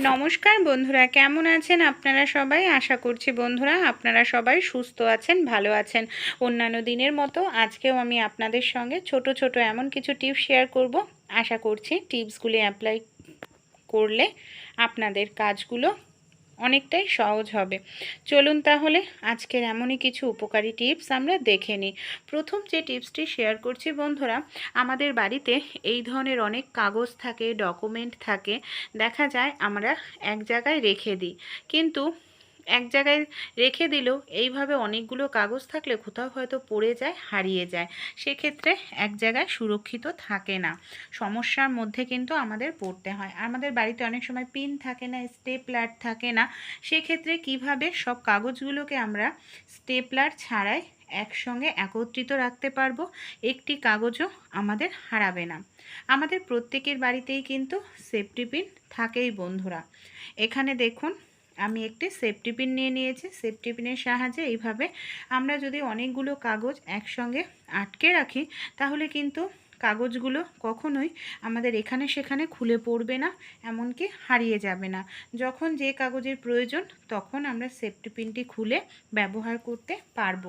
নমস্কার বন্ধুরা, কেমন আছেন আপনারা সবাই? আশা করছি বন্ধুরা আপনারা সবাই সুস্থ আছেন, ভালো আছেন। অন্যান্য দিনের মতো আজকেও আমি আপনাদের সঙ্গে ছোট ছোট এমন কিছু টিপস শেয়ার করব। আশা করছি টিপসগুলি অ্যাপ্লাই করলে আপনাদের কাজগুলো অনেকটাই সহজ হবে। চলুন তাহলে আজকের এমনই কিছু উপকারী টিপস আমরা দেখে নিই। প্রথম যে টিপসটি শেয়ার করছি বন্ধুরা, আমাদের বাড়িতে এই ধরনের অনেক কাগজ থাকে, ডকুমেন্ট থাকে, দেখা যায় আমরা এক জায়গায় রেখে দিই। কিন্তু এক জায়গায় রেখে দিলেও এইভাবে অনেকগুলো কাগজ থাকলে কোথাও হয়তো পড়ে যায়, হারিয়ে যায়। সেক্ষেত্রে এক জায়গায় সুরক্ষিত থাকে না। সমস্যার মধ্যে কিন্তু আমাদের পড়তে হয়। আমাদের বাড়িতে অনেক সময় পিন থাকে না স্টেপলার থাকে না। সেক্ষেত্রে কীভাবে সব কাগজগুলোকে আমরা স্টেপলার ছাড়াই একসঙ্গে একত্রিত রাখতে পারব? একটি কাগজও আমাদের হারাবে না। আমাদের প্রত্যেকের বাড়িতেই কিন্তু সেফটি পিন থাকেই বন্ধুরা। এখানে দেখুন আমি একটি সেফটি পিন নিয়ে নিয়েছি। সেফটি পিনের সাহায্যে এইভাবে আমরা যদি অনেকগুলো কাগজ একসঙ্গে আটকে রাখি, তাহলে কিন্তু কাগজগুলো কখনোই আমাদের এখানে সেখানে খুলে পড়বে না, এমনকি হারিয়ে যাবে না। যখন যে কাগজের প্রয়োজন, তখন আমরা সেফটি পিনটি খুলে ব্যবহার করতে পারব।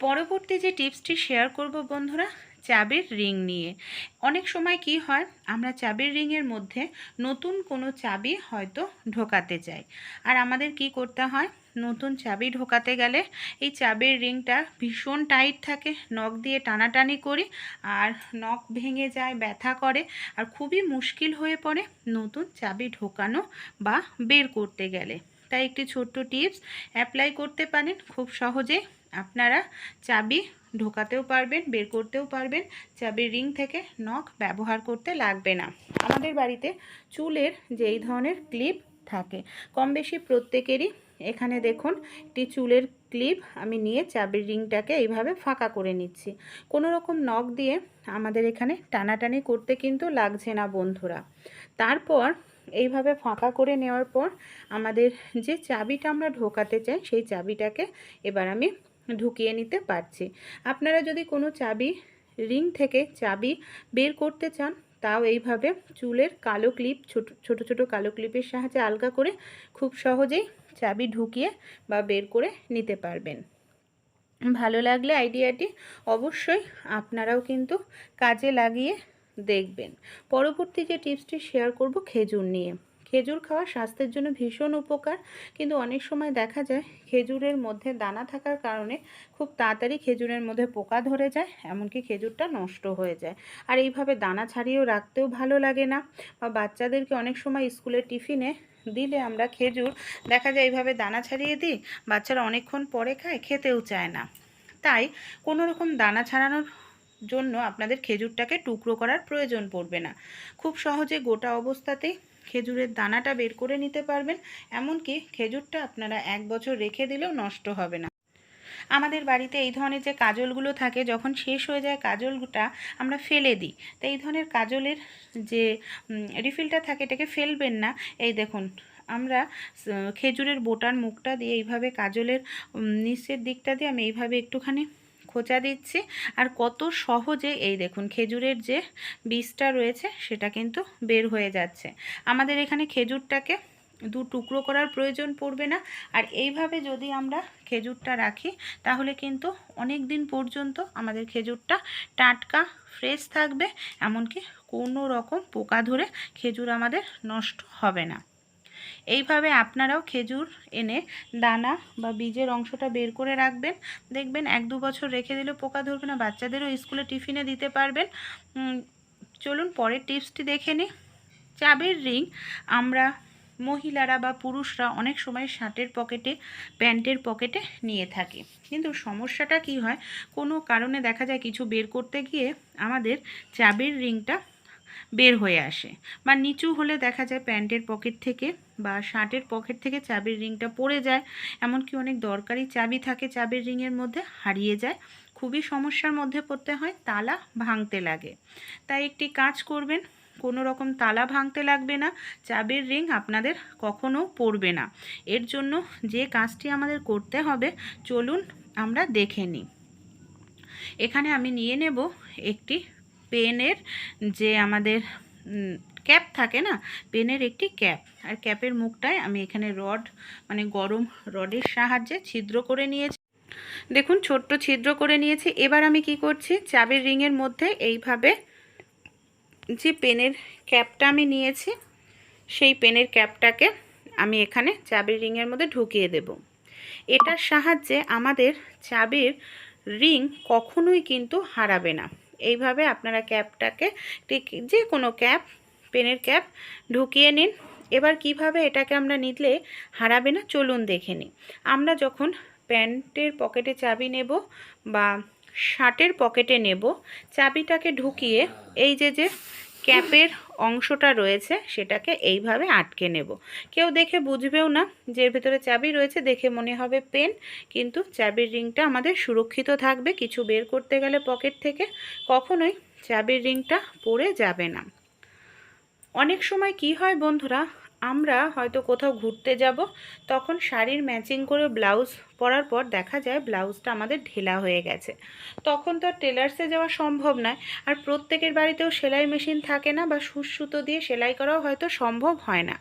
পরবর্তী যে টিপসটি শেয়ার করব বন্ধুরা চাবির রিং নিয়ে। অনেক সময় কি হয়, আমরা চাবির রিংয়ের মধ্যে নতুন কোনো চাবি হয়তো ঢোকাতে চাই। আর আমাদের কি করতে হয়, নতুন চাবি ঢোকাতে গেলে এই চাবির রিংটা ভীষণ টাইট থাকে, নখ দিয়ে টানাটানি করি আর নখ ভেঙে যায়, ব্যথা করে আর খুবই মুশকিল হয়ে পড়ে নতুন চাবি ঢোকানো বা বের করতে গেলে। তাই একটি ছোট্ট টিপস, অ্যাপ্লাই করতে পারেন খুব সহজে। আপনারা চাবি ঢোকাতেও পারবেন, বের করতেও পারবেন। চাবির রিং থেকে নখ ব্যবহার করতে লাগবে না। আমাদের বাড়িতে চুলের যেই ধরনের ক্লিপ থাকে, কম বেশি প্রত্যেকেরই এখানে দেখুন একটি চুলের ক্লিপ আমি নিয়ে চাবির রিংটাকে এইভাবে ফাঁকা করে নিচ্ছি। কোনো রকম নখ দিয়ে আমাদের এখানে টানাটানি করতে কিন্তু লাগছে না বন্ধুরা। তারপর এইভাবে ফাঁকা করে নেওয়ার পর আমাদের যে চাবিটা আমরা ঢোকাতে চাই, সেই চাবিটাকে এবার আমি ঢুকিয়ে নিতে পারছি। আপনারা যদি কোনো চাবি, রিং থেকে চাবি বের করতে চান, তাও এইভাবে চুলের কালো ক্লিপ, ছোট ছোট ছোট কালো ক্লিপের সাহায্যে আলগা করে খুব সহজেই চাবি ঢুকিয়ে বা বের করে নিতে পারবেন। ভালো লাগলে আইডিয়াটি অবশ্যই আপনারাও কিন্তু কাজে লাগিয়ে দেখবেন। পরবর্তী যে টিপসটি শেয়ার করব খেজুর নিয়ে। খেজুর খাওয়া স্বাস্থ্যের জন্য ভীষণ উপকার। কিন্তু অনেক সময় দেখা যায় খেজুরের মধ্যে দানা থাকার কারণে খুব তাড়াতাড়ি খেজুরের মধ্যে পোকা ধরে যায়, এমনকি খেজুরটা নষ্ট হয়ে যায়। আর এইভাবে দানা ছাড়িয়েও রাখতেও ভালো লাগে না। বা বাচ্চাদেরকে অনেক সময় স্কুলের টিফিনে দিলে আমরা খেজুর, দেখা যায় এইভাবে দানা ছাড়িয়ে দিই, বাচ্চারা অনেকক্ষণ পরে খায়, খেতেও চায় না। তাই কোনো রকম দানা ছাড়ানোর জন্য আপনাদের খেজুরটাকে টুকরো করার প্রয়োজন পড়বে না। খুব সহজে গোটা অবস্থাতেই খেজুরের দানাটা বের করে নিতে পারবেন, এমনকি খেজুরটা আপনারা এক বছর রেখে দিলেও নষ্ট হবে না। আমাদের বাড়িতে এই ধরনের যে কাজলগুলো থাকে, যখন শেষ হয়ে যায় কাজলটা আমরা ফেলে দিই। তো এই ধরনের কাজলের যে রিফিলটা থাকে এটাকে ফেলবেন না। এই দেখুন, আমরা খেজুরের বোটার মুখটা দিয়ে এইভাবে কাজলের নিচের দিকটা দিয়ে আমি এইভাবে একটুখানি খোঁচা দিচ্ছি। আর কত সহজে এই দেখুন খেজুরের যে বীজটা রয়েছে সেটা কিন্তু বের হয়ে যাচ্ছে। আমাদের এখানে খেজুরটাকে দু টুকরো করার প্রয়োজন পড়বে না। আর এইভাবে যদি আমরা খেজুরটা রাখি, তাহলে কিন্তু অনেক দিন পর্যন্ত আমাদের খেজুরটা টাটকা, ফ্রেশ থাকবে। এমনকি কোনো রকম পোকা ধরে খেজুর আমাদের নষ্ট হবে না। এইভাবে আপনারাও খেজুর এনে দানা বা বীজের অংশটা বের করে রাখবেন। দেখবেন এক দু বছর রেখে দিলেও পোকা ধরবে না, বাচ্চাদেরও স্কুলে টিফিনে দিতে পারবেন। চলুন পরের টিপসটি দেখে নিই। চাবির রিং আমরা মহিলারা বা পুরুষরা অনেক সময় শার্টের পকেটে, প্যান্টের পকেটে নিয়ে থাকে। কিন্তু সমস্যাটা কি হয়? কোনো কারণে দেখা যায় কিছু বের করতে গিয়ে আমাদের চাবির রিংটা বের হয়ে আসে। বা নিচু হলে দেখা যায় প্যান্টের পকেট থেকে বা শার্টের পকেট থেকে চাবির রিংটা পড়ে যায়। এমনকি অনেক দরকারি চাবি থাকে চাবির রিংয়ের মধ্যে, হারিয়ে যায়। খুবই সমস্যার মধ্যে পড়তে হয়, তালা ভাঙতে লাগে। তাই একটি কাজ করবেন, কোনো রকম তালা ভাঙতে লাগবে না, চাবির রিং আপনাদের কখনো পড়বে না। এর জন্য যে কাজটি আমাদের করতে হবে, চলুন আমরা দেখে নিই। এখানে আমি নিয়ে নেব একটি পেনের যে আমাদের ক্যাপ থাকে না? পেনের একটি ক্যাপ। আর ক্যাপের মুখটায় আমি এখানে রড মানে গরম রডের সাহায্যে ছিদ্র করে নিয়েছি। দেখুন, ছোট্ট ছিদ্র করে নিয়েছি। এবার আমি কি করছি? চাবির রিংয়ের মধ্যে এইভাবে যে পেনের ক্যাপটা আমি নিয়েছি, সেই পেনের ক্যাপটাকে আমি এখানে চাবির রিংয়ের মধ্যে ঢুকিয়ে দেব। এটার সাহায্যে আমাদের চাবির রিং কখনোই কিন্তু হারাবে না। এইভাবে আপনারা ক্যাপটাকে ঠিক যে কোনো ক্যাপ, পেনের ক্যাপ ঢুকিয়ে নিন। এবার কীভাবে এটাকে আমরা নিলে হারাবে না? চলুন দেখে নিই। আমরা যখন প্যান্টের পকেটে চাবি নেব বা শার্টের পকেটে নেব, চাবিটাকে ঢুকিয়ে এই যে যে ক্যাপের অংশটা রয়েছে সেটাকে এইভাবে আটকে নেব। কেউ দেখে বুঝবেও না যে এর ভেতরে চাবি রয়েছে, দেখে মনে হবে পেন, কিন্তু চাবির রিংটা আমাদের সুরক্ষিত থাকবে, কিছু বের করতে গেলে পকেট থেকে, কখনোই চাবির রিংটা পড়ে যাবে না। অনেক সময় কি হয় বন্ধুরা আমরা হয়তো কোথাও ঘুরতে যাব, তখন শাড়ির ম্যাচিং করে ব্লাউজ পরার পর দেখা যায় ব্লাউজটা আমাদের ঢেলা হয়ে গেছে। তখন তো আর টেলার্সে যাওয়া সম্ভব নয়, আর প্রত্যেকের বাড়িতেও সেলাই মেশিন থাকে না বা সুতো দিয়ে সেলাই করাও হয়তো সম্ভব হয় না।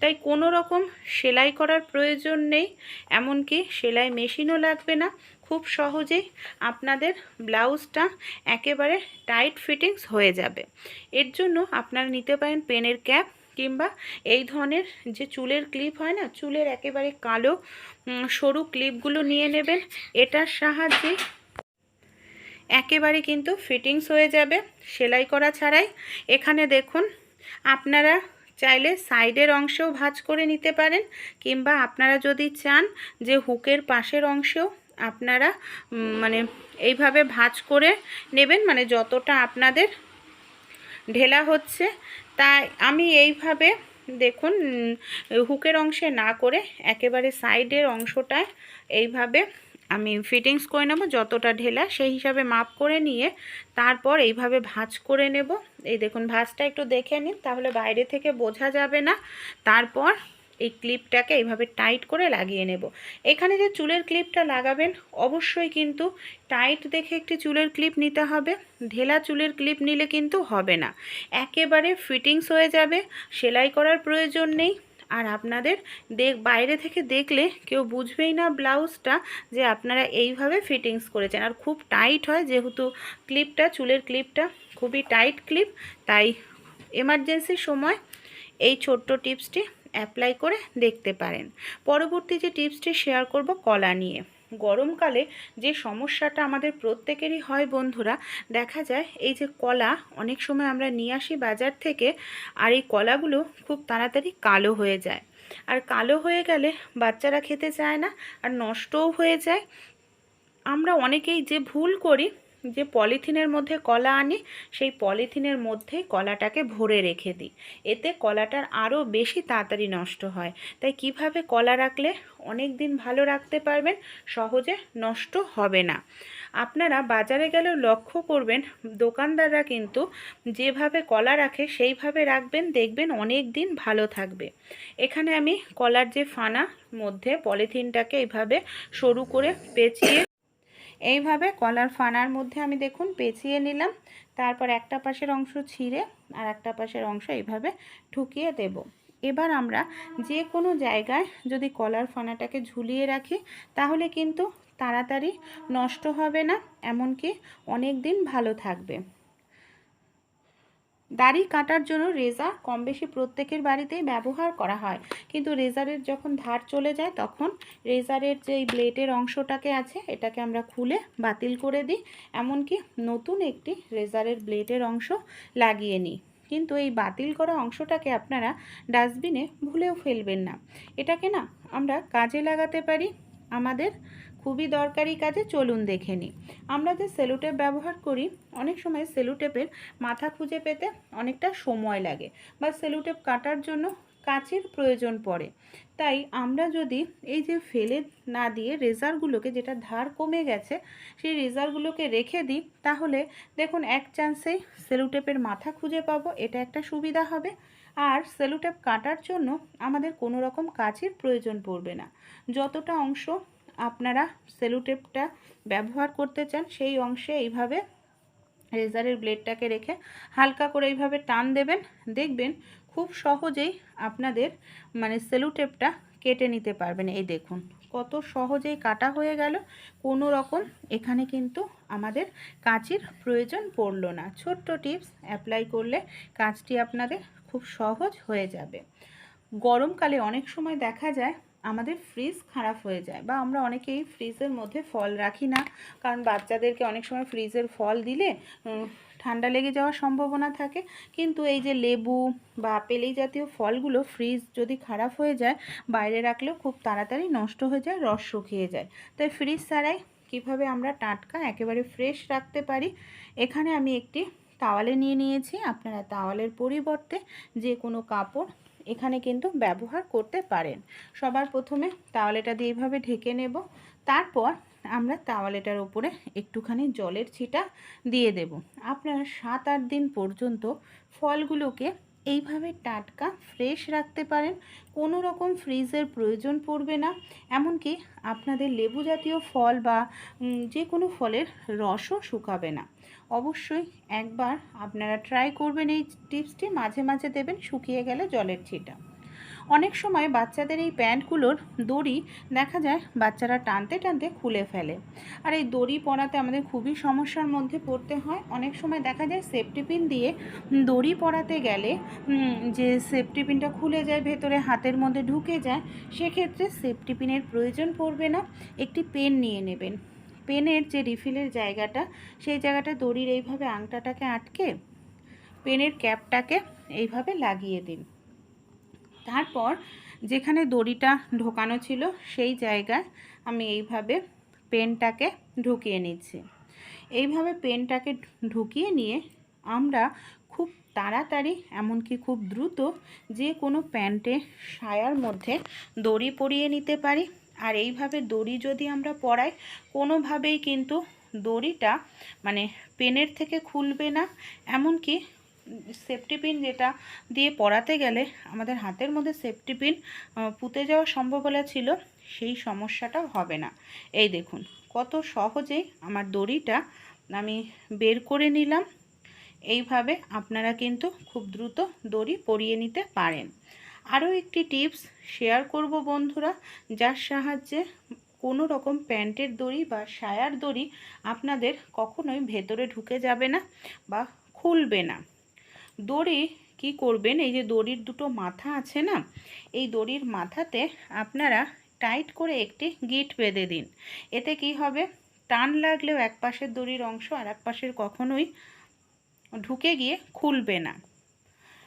তাই কোনো রকম সেলাই করার প্রয়োজন নেই, এমনকি সেলাই মেশিনও লাগবে না। খুব সহজেই আপনাদের ব্লাউজটা একেবারে টাইট ফিটিংস হয়ে যাবে। এর জন্য আপনারা নিতে পারেন পেনের ক্যাপ কিংবা এই ধরনের যে চুলের ক্লিপ হয় না, চুলের একেবারে কালো সরু ক্লিপগুলো নিয়ে নেবেন। এটার সাহায্যে একেবারে কিন্তু ফিটিংস হয়ে যাবে, সেলাই করা ছাড়াই। এখানে দেখুন, আপনারা চাইলে সাইডের অংশেও ভাঁজ করে নিতে পারেন, কিংবা আপনারা যদি চান যে হুকের পাশের অংশেও আপনারা মানে এইভাবে ভাঁজ করে নেবেন মানে যতটা আপনাদের ঢেলা হচ্ছে তাই আমি এইভাবে দেখুন হুকের অংশে না করে একেবারে সাইডের অংশটায় এইভাবে আমি ফিটিংস করে নেব, যতটা ঢেলা সেই হিসাবে মাপ করে নিয়ে তারপর এইভাবে ভাঁজ করে নেব। এই দেখুন, ভাঁজটা একটু দেখে নিন, তাহলে বাইরে থেকে বোঝা যাবে না। তারপর এই ক্লিপটাকে এইভাবে টাইট করে লাগিয়ে নেব। এখানে যে চুলের ক্লিপটা লাগাবেন, অবশ্যই কিন্তু টাইট দেখে একটি চুলের ক্লিপ নিতে হবে। ঢেলা চুলের ক্লিপ নিলে কিন্তু হবে না। একেবারে ফিটিংস হয়ে যাবে, সেলাই করার প্রয়োজন নেই। আর আপনাদের দেখ, বাইরে থেকে দেখলে কেউ বুঝবেই না ব্লাউজটা যে আপনারা এইভাবে ফিটিংস করেছেন। আর খুব টাইট হয়, যেহেতু ক্লিপটা, চুলের ক্লিপটা খুবই টাইট ক্লিপ, তাই এমার্জেন্সির সময় এই ছোট্ট টিপসটি অ্যাপ্লাই করে দেখতে পারেন। পরবর্তী যে টিপসটি শেয়ার করব কলা নিয়ে। গরমকালে যে সমস্যাটা আমাদের প্রত্যেকেরই হয় বন্ধুরা, দেখা যায় এই যে কলা অনেক সময় আমরা নিয়ে আসি বাজার থেকে আর এই কলাগুলো খুব তাড়াতাড়ি কালো হয়ে যায়। আর কালো হয়ে গেলে বাচ্চারা খেতে চায় না আর নষ্টও হয়ে যায়। আমরা অনেকেই যে ভুল করি যে পলিথিনের মধ্যে কলা আনি, সেই পলিথিনের মধ্যে কলাটাকে ভরে রেখে দিই। এতে কলাটার আরও বেশি তাড়াতাড়ি নষ্ট হয়। তাই কীভাবে কলা রাখলে অনেক দিন ভালো রাখতে পারবেন, সহজে নষ্ট হবে না। আপনারা বাজারে গেলেও লক্ষ্য করবেন, দোকানদাররা কিন্তু যেভাবে কলা রাখে, সেইভাবে রাখবেন, দেখবেন অনেক দিন ভালো থাকবে। এখানে আমি কলার যে ফানা মধ্যে পলিথিনটাকে এইভাবে সরু করে পেঁচিয়ে এইভাবে কলার ফানার মধ্যে আমি দেখুন পেঁচিয়ে নিলাম। তারপর একটা পাশের অংশ ছিঁড়ে আর একটা পাশের অংশ এইভাবে ঠুকিয়ে দেব। এবার আমরা যে কোনো জায়গায় যদি কলার ফানাটাকে ঝুলিয়ে রাখি, তাহলে কিন্তু তাড়াতাড়ি নষ্ট হবে না, এমনকি অনেক দিন ভালো থাকবে। দাড়ি কাটার জন্য রেজার কম বেশি প্রত্যেকের বাড়িতেই ব্যবহার করা হয়। কিন্তু রেজারের যখন ধার চলে যায়, তখন রেজারের যে ব্লেডের অংশটাকে আছে, এটাকে আমরা খুলে বাতিল করে দিই। এমনকি নতুন একটি রেজারের ব্লেডের অংশ লাগিয়ে নিই। কিন্তু এই বাতিল করা অংশটাকে আপনারা ডাস্টবিনে ভুলেও ফেলবেন না। এটাকে না আমরা কাজে লাগাতে পারি, আমাদের খুবই দরকারি কাজে চলুন দেখে নিই। আমরা যে সেলুটেপ ব্যবহার করি, অনেক সময় সেলুটেপের মাথা খুঁজে পেতে অনেকটা সময় লাগে বা সেলুটেপ কাটার জন্য কাচের প্রয়োজন পড়ে। তাই আমরা যদি এই যে ফেলে না দিয়ে রেজারগুলোকে যেটা ধার কমে গেছে, সেই রেজারগুলোকে রেখে দিই, তাহলে দেখুন এক চান্সেই সেলুটেপের মাথা খুঁজে পাবো, এটা একটা সুবিধা হবে। আর সেলুটেপ কাটার জন্য আমাদের কোনো রকম কাচের প্রয়োজন পড়বে না। যতটা অংশ আপনারা সেলুটেপটা ব্যবহার করতে চান, সেই অংশে এইভাবে রেজারের ব্লেডটাকে রেখে হালকা করে এইভাবে টান দেবেন। দেখবেন খুব সহজেই আপনাদের মানে সেলুটেপটা কেটে নিতে পারবেন। এই দেখুন, কত সহজেই কাটা হয়ে গেল। কোনো রকম এখানে কিন্তু আমাদের কাঁচির প্রয়োজন পড়ল না। ছোট্ট টিপস, অ্যাপ্লাই করলে কাজটি আপনাদের খুব সহজ হয়ে যাবে। গরমকালে অনেক সময় দেখা যায় আমাদের ফ্রিজ খারাপ হয়ে যায় বা আমরা অনেকেই ফ্রিজের মধ্যে ফল রাখি না। কারণ বাচ্চাদেরকে অনেক সময় ফ্রিজের ফল দিলে ঠান্ডা লেগে যাওয়ার সম্ভাবনা থাকে। কিন্তু এই যে লেবু বা আপেল এই জাতীয় ফলগুলো ফ্রিজ যদি খারাপ হয়ে যায়, বাইরে রাখলেও খুব তাড়াতাড়ি নষ্ট হয়ে যায়, রস শুকিয়ে যায়। তাই ফ্রিজ ছাড়াই কীভাবে আমরা টাটকা একেবারে ফ্রেশ রাখতে পারি, এখানে আমি একটি তাওয়ালে নিয়ে নিয়েছি। আপনারা তাওয়ালের পরিবর্তে যে কোনো কাপড় এখানে কিন্তু ব্যবহার করতে পারেন। সবার প্রথমে তাওয়ালেটা দিয়ে এইভাবে ঢেকে নেব। তারপর আমরা তাওয়ালেটার উপরে একটুখানি জলের ছিটা দিয়ে দেব। আপনারা সাত আট দিন পর্যন্ত ফলগুলোকে এইভাবে টাটকা, ফ্রেশ রাখতে পারেন। কোনো রকম ফ্রিজের প্রয়োজন পড়বে না। এমনকি আপনাদের লেবু জাতীয় ফল বা যে কোনো ফলের রসও শুকাবে না। অবশ্যই একবার আপনারা ট্রাই করবেন এই টিপসটি মাঝে মাঝে দেবেন, শুকিয়ে গেলে জলের ছিটা। অনেক সময় বাচ্চাদের এই প্যান্টগুলোর দড়ি দেখা যায়, বাচ্চারা টানতে টানতে খুলে ফেলে। আর এই দড়ি পরাতে আমাদের খুবই সমস্যার মধ্যে পড়তে হয়। অনেক সময় দেখা যায় সেফটি পিন দিয়ে দড়ি পরাতে গেলে যে সেফটি পিনটা খুলে যায়, ভেতরে হাতের মধ্যে ঢুকে যায়, সেক্ষেত্রে সেফটি পিনের প্রয়োজন পড়বে না। একটি পেন নিয়ে নেবেন। পেনের যে রিফিলের জায়গাটা, সেই জায়গাটা দড়ির এইভাবে আংটাটাকে আটকে পেনের ক্যাপটাকে এইভাবে লাগিয়ে দিন। তারপর যেখানে দড়িটা ঢোকানো ছিল, সেই জায়গায় আমি এইভাবে পেনটাকে ঢুকিয়ে নিচ্ছি। এইভাবে পেনটাকে ঢুকিয়ে নিয়ে আমরা খুব তাড়াতাড়ি, এমনকি খুব দ্রুত যে কোনো প্যান্টে সায়ার মধ্যে দড়ি পরিয়ে নিতে পারি। আর এইভাবে দড়ি যদি আমরা পরাই, কোনোভাবেই কিন্তু দড়িটা মানে পেনের থেকে খুলবে না। এমনকি সেফটি পিন যেটা দিয়ে পরাতে গেলে আমাদের হাতের মধ্যে সেফটি পিন পুঁতে যাওয়ার সম্ভাবনা ছিল, সেই সমস্যাটাও হবে না। এই দেখুন, কত সহজেই আমার দড়িটা আমি বের করে নিলাম। এইভাবে আপনারা কিন্তু খুব দ্রুত দড়ি পরিয়ে নিতে পারেন। আরও একটি টিপস শেয়ার করব বন্ধুরা, যার সাহায্যে কোনো রকম প্যান্টের দড়ি বা সায়ার দড়ি আপনাদের কখনোই ভেতরে ঢুকে যাবে না বা খুলবে না। দড়ি কি করবেন? এই যে দড়ির দুটো মাথা আছে না, এই দড়ির মাথাতে আপনারা টাইট করে একটি গিট বেঁধে দিন। এতে কি হবে? টান লাগলেও এক পাশের দড়ির অংশ আর এক পাশের কখনোই ঢুকে গিয়ে খুলবে না।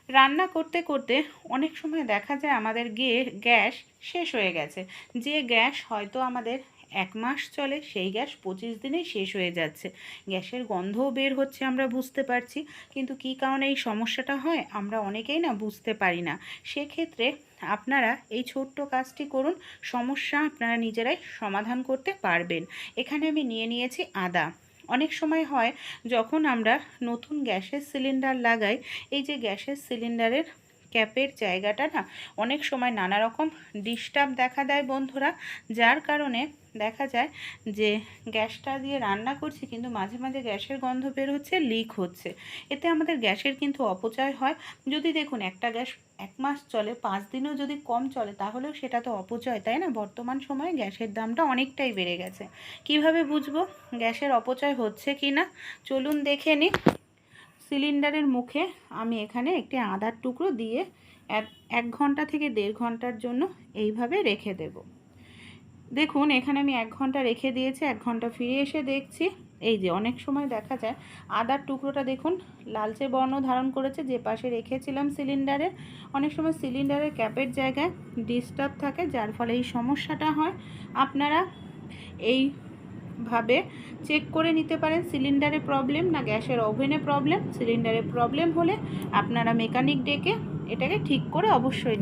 রান্না করতে করতে অনেক সময় দেখা যায় আমাদের গিয়ে গ্যাস শেষ হয়ে গেছে। যে গ্যাস হয়তো আমাদের এক মাস চলে, সেই গ্যাস পঁচিশ দিনেই শেষ হয়ে যাচ্ছে। গ্যাসের গন্ধও বের হচ্ছে আমরা বুঝতে পারছি, কিন্তু কী কারণে এই সমস্যাটা হয় আমরা অনেকেই না বুঝতে পারি না। সেক্ষেত্রে আপনারা এই ছোট্ট কাজটি করুন, সমস্যা আপনারা নিজেরাই সমাধান করতে পারবেন। এখানে আমি নিয়ে নিয়েছি আদা। অনেক সময় হয় যখন আমরা নতুন গ্যাসের সিলিন্ডার লাগাই এই যে গ্যাসের সিলিন্ডারের ক্যাপের জায়গাটা না অনেক সময় নানা রকম ডিস্টার্ব দেখা দেয় বন্ধুরা। যার কারণে দেখা যায় যে গ্যাসটা দিয়ে রান্না করছি কিন্তু মাঝে মাঝে গ্যাসের গন্ধ বের হচ্ছে লিক হচ্ছে। এতে আমাদের গ্যাসের কিন্তু অপচয় হয়। যদি দেখুন একটা গ্যাস এক মাস চলে, পাঁচ দিনও যদি কম চলে, তাহলেও সেটা তো অপচয়, তাই না? বর্তমান সময়ে গ্যাসের দামটা অনেকটাই বেড়ে গেছে। কীভাবে বুঝব গ্যাসের অপচয় হচ্ছে কি না চলুন দেখে নিই। সিলিন্ডারের মুখে আমি এখানে একটি আদার টুকরো দিয়ে এক ঘণ্টা থেকে দেড় ঘণ্টার জন্য এইভাবে রেখে দেব। দেখুন, এখানে আমি এক ঘণ্টা রেখে দিয়েছি, এক ঘণ্টা ফিরে এসে দেখছি। এই যে, অনেক সময় দেখা যায়, আদার টুকরোটা দেখুন, লালচে বর্ণ ধারণ করেছে, যে পাশে রেখেছিলাম সিলিন্ডারে। অনেক সময় সিলিন্ডারের ক্যাপের জায়গায় ডিস্টার্ব থাকে, যার ফলে এই সমস্যাটা হয়। আপনারা এইভাবে চেক করে নিতে পারেন সিলিন্ডারে প্রবলেম না গ্যাসের ওভেনে প্রবলেম সিলিন্ডারে প্রবলেম হলে আপনারা মেকানিক ডেকে এটাকে ঠিক করে অবশ্যই